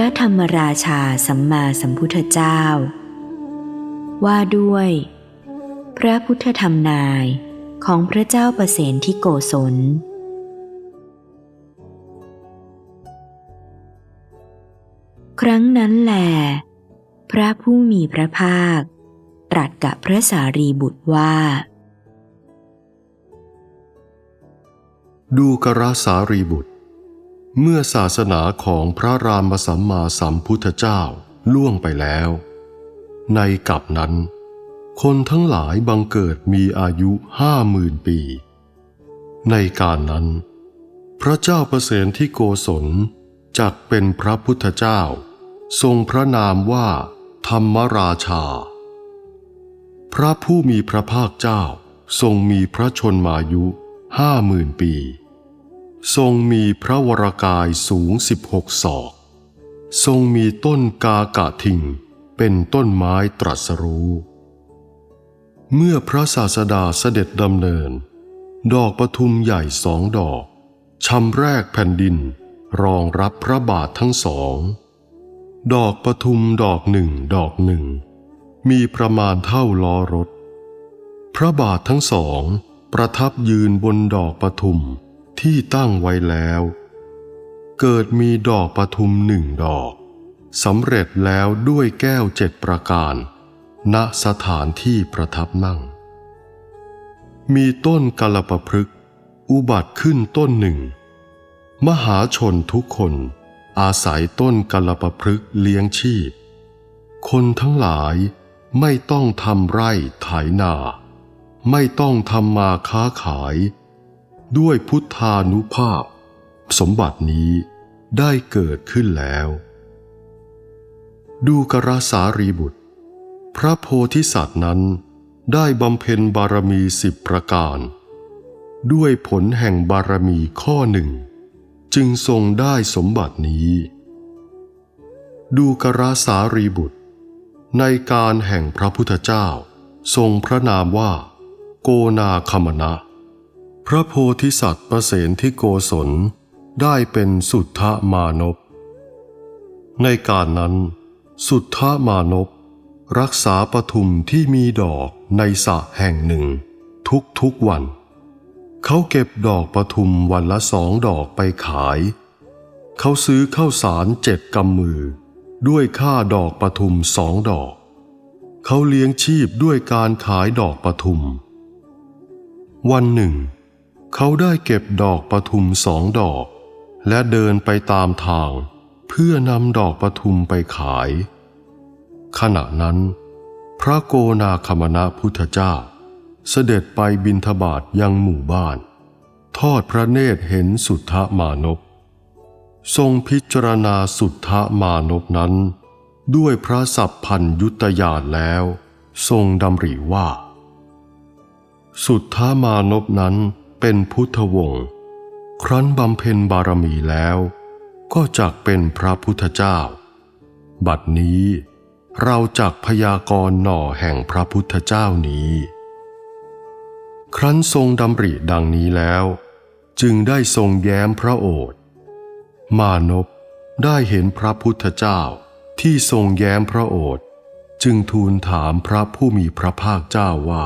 พระธรรมราชาสัมมาสัมพุทธเจ้า ว่าด้วย พระพุทธธรรมนายของพระเจ้าประเสนที่โกศล ครั้งนั้นแหลพระผู้มีพระภาค ตรัสกับพระสารีบุตรว่า ดูกระสารีบุตร เมื่อศาสนาของพระรามสัมมาสัมพุทธเจ้าล่วงไปแล้ว ในกับนั้น คนทั้งหลายบังเกิดมีอายุห้าหมื่นปี ในการนั้น พระเจ้าประเสนที่โกศลจักเป็นพระพุทธเจ้า ทรงพระนามว่า ธรรมราชา พระผู้มีพระภาคเจ้าทรงมีพระชนมายุห้าหมื่นปี ทรงมีพระวรากายสูงสิบหกศอก ทรงมีต้นกากะทิงเป็นต้นไม้ตรัสรู้ เมื่อพระศาสดาเสด็จดำเนิน ดอกปทุมใหญ่สองดอกชำแรกแผ่นดินรองรับพระบาททั้งสอง ดอกปทุมดอกหนึ่งดอกหนึ่ง มีประมาณเท่าล้อรถ พระบาททั้งสองประทับยืนบนดอกปทุม ที่ตั้งไว้แล้ว เกิดมีดอกปทุมหนึ่งดอกสำเร็จแล้วด้วยแก้วเจ็ดประการ ณสถานที่ประทับนั่ง มีต้นกาลปพฤกอุบัติขึ้นต้นหนึ่ง มหาชนทุกคน อาศัยต้นกาลปพฤกเลี้ยงชีพ คนทั้งหลายไม่ต้องทำไร่ไถนา ไม่ต้องทำมาค้าขาย ด้วยพุทธานุภาพ สมบัตินี้ได้เกิดขึ้นแล้ว ดูกราสารีบุตร พระโพธิสัตว์นั้นได้บำเพ็ญบารมีสิบประการ ด้วยผลแห่งบารมีข้อหนึ่ง จึงทรงได้สมบัตินี้ ดูกราสารีบุตร ในการแห่งพระพุทธเจ้า ทรงพระนามว่า โกนาคมนะ พระโพธิสัตว์ประเสนที่โกศลได้เป็นสุทธมานพ ในการนั้น สุทธมานพ รักษาปทุมที่มีดอกในสระแห่งหนึ่ง ทุกทุกวัน เขาเก็บดอกปทุมวันละสองดอกไปขาย เขาซื้อข้าวสารเจ็ดกำมือ ด้วยค่าดอกปทุมสองดอก เขาเลี้ยงชีพด้วยการขายดอกปทุม วันหนึ่ง เขาได้เก็บดอกปทุมสองดอก และเดินไปตามทาง เพื่อนำดอกปทุมไปขาย ขณะนั้น พระโกนาคมณะพุทธเจ้า เสด็จไปบินทบาทยังหมู่บ้าน ทอดพระเนตรเห็นสุทธมานพทรงพิจารณาสุทธมานพนั้น ด้วยพระสัพพัญยุตยานแล้ว ทรงดำริว่า สุทธามานพนั้น เป็นพุทธวงศ์ครั้นบำเพ็ญบารมีแล้ว ก็จักเป็นพระพุทธเจ้า บัดนี้เราจักพยากรณ์หน่อแห่งพระพุทธเจ้านี้ ครั้นทรงดำริดังนี้แล้ว จึงได้ทรงแย้มพระโอษฐ์มานพได้เห็นพระพุทธเจ้าที่ทรงแย้มพระโอษฐ์จึงทูลถามพระผู้มีพระภาคเจ้าว่า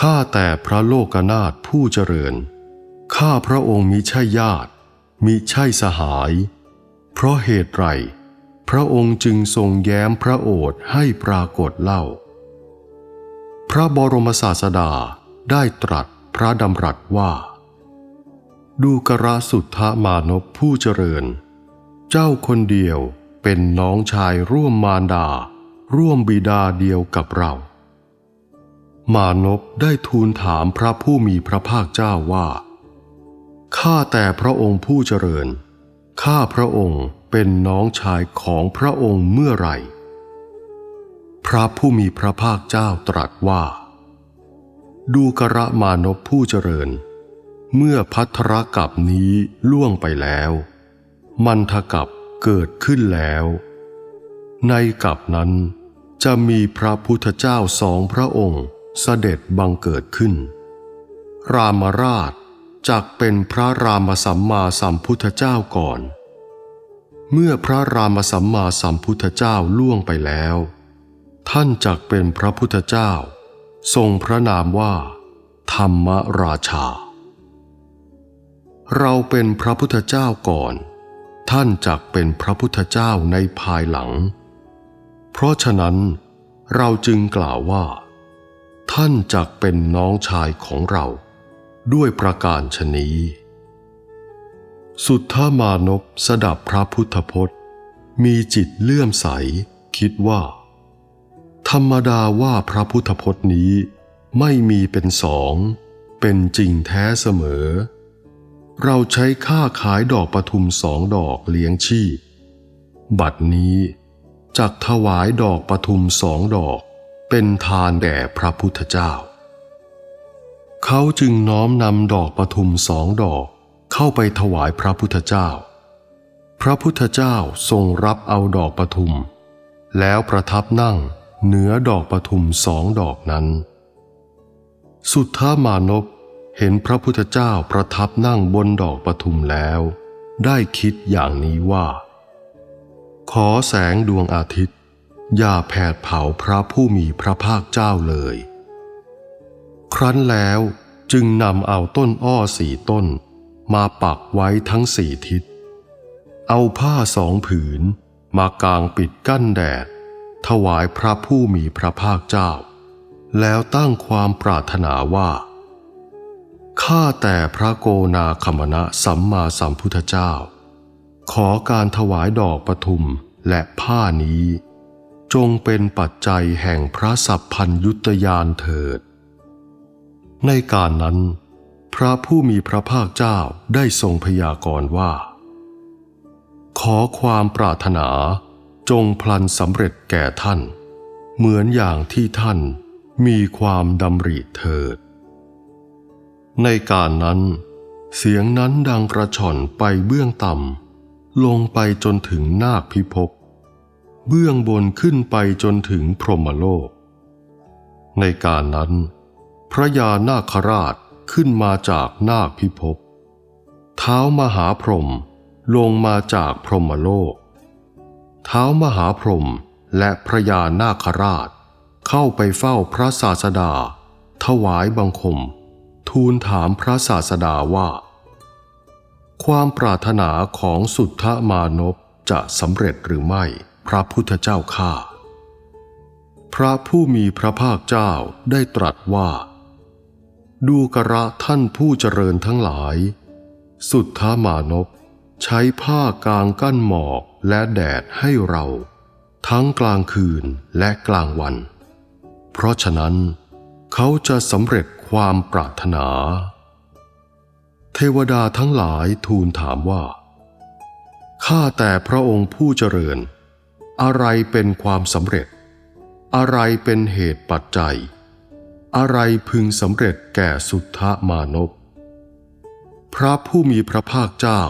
ข้าแต่พระโลกนาถผู้เจริญ ข้าพระองค์มิใช่ญาติ มิใช่สหาย เพราะเหตุไรพระองค์จึงทรงแย้มพระโอษฐ์ให้ปรากฏเล่า พระบรมศาสดาได้ตรัสพระดำรัสว่า ดูกระสุทธมานพผู้เจริญ เจ้าคนเดียวเป็นน้องชายร่วมมารดา ร่วมบิดาเดียวกับเรา มานพได้ทูลถามพระผู้มีพระภาคเจ้าว่าข้าแต่พระองค์ผู้เจริญ ข้าพระองค์เป็นน้องชายของพระองค์เมื่อไหร่ พระผู้มีพระภาคเจ้าตรัสว่า ดูกระมานพผู้เจริญ เมื่อพัทรกับนี้ล่วงไปแล้ว มันทกับเกิดขึ้นแล้ว ในกับนั้นจะมีพระพุทธเจ้าสองพระองค์ เสด็จบังเกิดขึ้น รามราชจักเป็นพระรามสัมมาสัมพุทธเจ้าก่อน เมื่อพระรามสัมมาสัมพุทธเจ้าล่วงไปแล้ว ท่านจักเป็นพระพุทธเจ้า ทรงพระนามว่า ธรรมราชา เราเป็นพระพุทธเจ้าก่อน ท่านจักเป็นพระพุทธเจ้าในภายหลัง เพราะฉะนั้นเราจึงกล่าวว่า ท่านจักเป็นน้องชายของเรา ด้วยประการชนีสุทธามานพสดับพระพุทธพจน์ มีจิตเลื่อมใส คิดว่า ธรรมดาว่าพระพุทธพจน์นี้ ไม่มีเป็นสอง เป็นจริงแท้เสมอ เราใช้ค่าขายดอกปทุมสองดอกเลี้ยงชีพ บัดนี้จักถวายดอกปทุมสองดอก เป็นทานแด่พระพุทธเจ้า เขาจึงน้อมนำดอกปทุมสองดอกเข้าไปถวายพระพุทธเจ้า พระพุทธเจ้าทรงรับเอาดอกปทุม แล้วประทับนั่งเหนือดอกปทุมสองดอกนั้น สุทธามานพเห็นพระพุทธเจ้าประทับนั่งบนดอกปทุมแล้ว ได้คิดอย่างนี้ว่า ขอแสงดวงอาทิตย์ อย่าแผดเผาพระผู้มีพระภาคเจ้าเลย ครั้นแล้วจึงนำเอาต้นอ้อสี่ต้น มาปักไว้ทั้งสี่ทิศ เอาผ้าสองผืนมากางปิดกั้นแดด ถวายพระผู้มีพระภาคเจ้า แล้วตั้งความปรารถนาว่า ข้าแต่พระโกนาคมณะสัมมาสัมพุทธเจ้า ขอการถวายดอกปทุมและผ้านี้ จงเป็นปัจจัยแห่งพระสัพพัญยุตยานเถิด ในการนั้น พระผู้มีพระภาคเจ้าได้ทรงพยากรณ์ว่า ขอความปรารถนาจงพลันสำเร็จแก่ท่าน เหมือนอย่างที่ท่านมีความดำริเถิด ในการนั้น เสียงนั้นดังกระชอนไปเบื้องต่ำลงไปจนถึงนาคพิภพ เบื้องบนขึ้นไปจนถึงพรหมโลก ในการนั้น พระยานาคราชขึ้นมาจากนาคพิภพ เท้ามหาพรหมลงมาจากพรหมโลก เท้ามหาพรหมและพระยานาคราช เข้าไปเฝ้าพระศาสดา ถวายบังคม ทูลถามพระศาสดาว่า ความปรารถนาของสุทธมานพจะสำเร็จหรือไม่ พระพุทธเจ้าข้าพระผู้มีพระภาคเจ้าได้ตรัสว่า ดูกระท่านผู้เจริญทั้งหลาย สุทธามานพใช้ผ้ากางกั้นหมอกและแดดให้เรา ทั้งกลางคืนและกลางวัน เพราะฉะนั้น เขาจะสำเร็จความปรารถนา เทวดาทั้งหลายทูลถามว่า ข้าแต่พระองค์ผู้เจริญ อะไรเป็นความสำเร็จ อะไรเป็นเหตุปัจจัย อะไรพึงสำเร็จแก่สุทธมานพพระผู้มีพระภาคเจ้า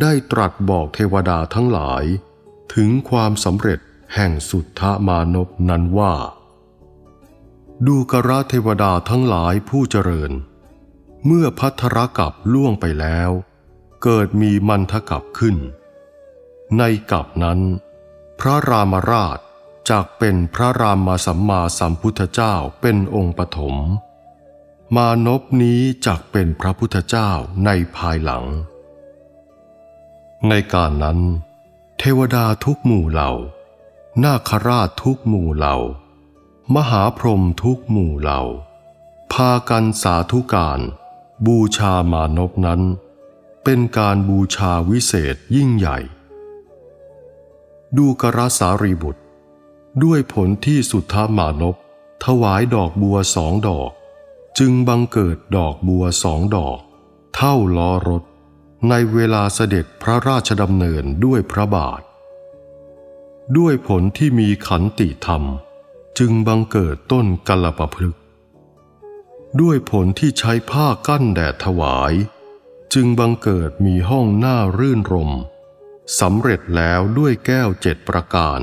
ได้ตรัสบอกเทวดาทั้งหลาย ถึงความสำเร็จแห่งสุทธมานพนั้นว่า ดูกระเทวดาทั้งหลายผู้เจริญ เมื่อพัทรกับล่วงไปแล้ว เกิดมีมันทกับขึ้น ในกับนั้น พระรามราชจากเป็นพระรามาสัมมาสัมพุทธเจ้าเป็นองค์ปฐม มานพนี้จักเป็นพระพุทธเจ้าในภายหลัง ในการนั้น เทวดาทุกหมู่เหล่า นาคราชทุกหมู่เหล่า มหาพรหมทุกหมู่เหล่า พากันสาธุการ บูชามานพนั้น เป็นการบูชาวิเศษยิ่งใหญ่ ดูกระสารีบุตร ด้วยผลที่สุทธามานพถวายดอกบัวสองดอก จึงบังเกิดดอกบัวสองดอก เท่าล้อรถ ในเวลาเสด็จพระราชดำเนินด้วยพระบาท ด้วยผลที่มีขันติธรรม จึงบังเกิดต้นกัลปพฤกด้วยผลที่ใช้ผ้ากั้นแดดถวาย จึงบังเกิดมีห้องหน้ารื่นรม สำเร็จแล้วด้วยแก้วเจ็ดประการ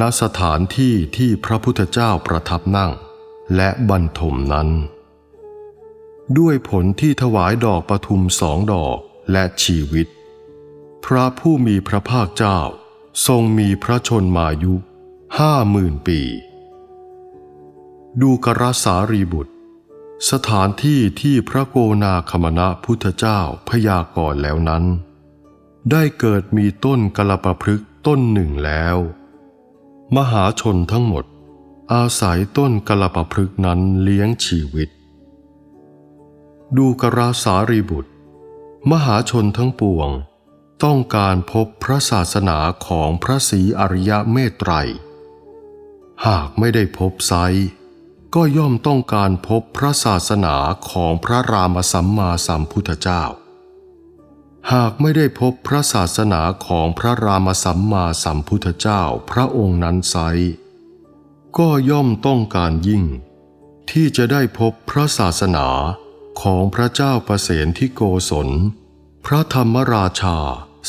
ณ สถานที่ที่พระพุทธเจ้าประทับนั่ง และบรรทมนั้น ด้วยผลที่ถวายดอกประทุมสองดอกและชีวิต พระผู้มีพระภาคเจ้า ทรงมีพระชนมายุห้าหมื่นปี ดูกรสารีบุตร สถานที่ที่พระโกนาคมณะพุทธเจ้าพยากรณ์แล้วนั้น ได้เกิดมีต้นกลปพฤกต้นหนึ่งแล้ว มหาชนทั้งหมด อาศัยต้นกลปพฤกนั้นเลี้ยงชีวิต ดูกราสารีบุตร มหาชนทั้งปวง ต้องการพบพระศาสนาของพระศรีอริยเมตไตร หากไม่ได้พบไซก็ย่อมต้องการพบพระศาสนาของพระรามสัมมาสัมพุทธเจ้า หากไม่ได้พบพระศาสนาของพระรามสัมมาสัมพุทธเจ้าพระองค์นั้นไซก็ย่อมต้องการยิ่ง ที่จะได้พบพระศาสนาของพระเจ้าประเสนที่โกศล พระธรรมราชา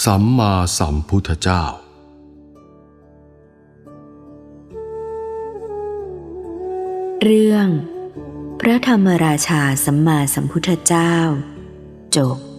สัมมาสัมพุทธเจ้า เรื่อง พระธรรมราชาสัมมาสัมพุทธเจ้า จบ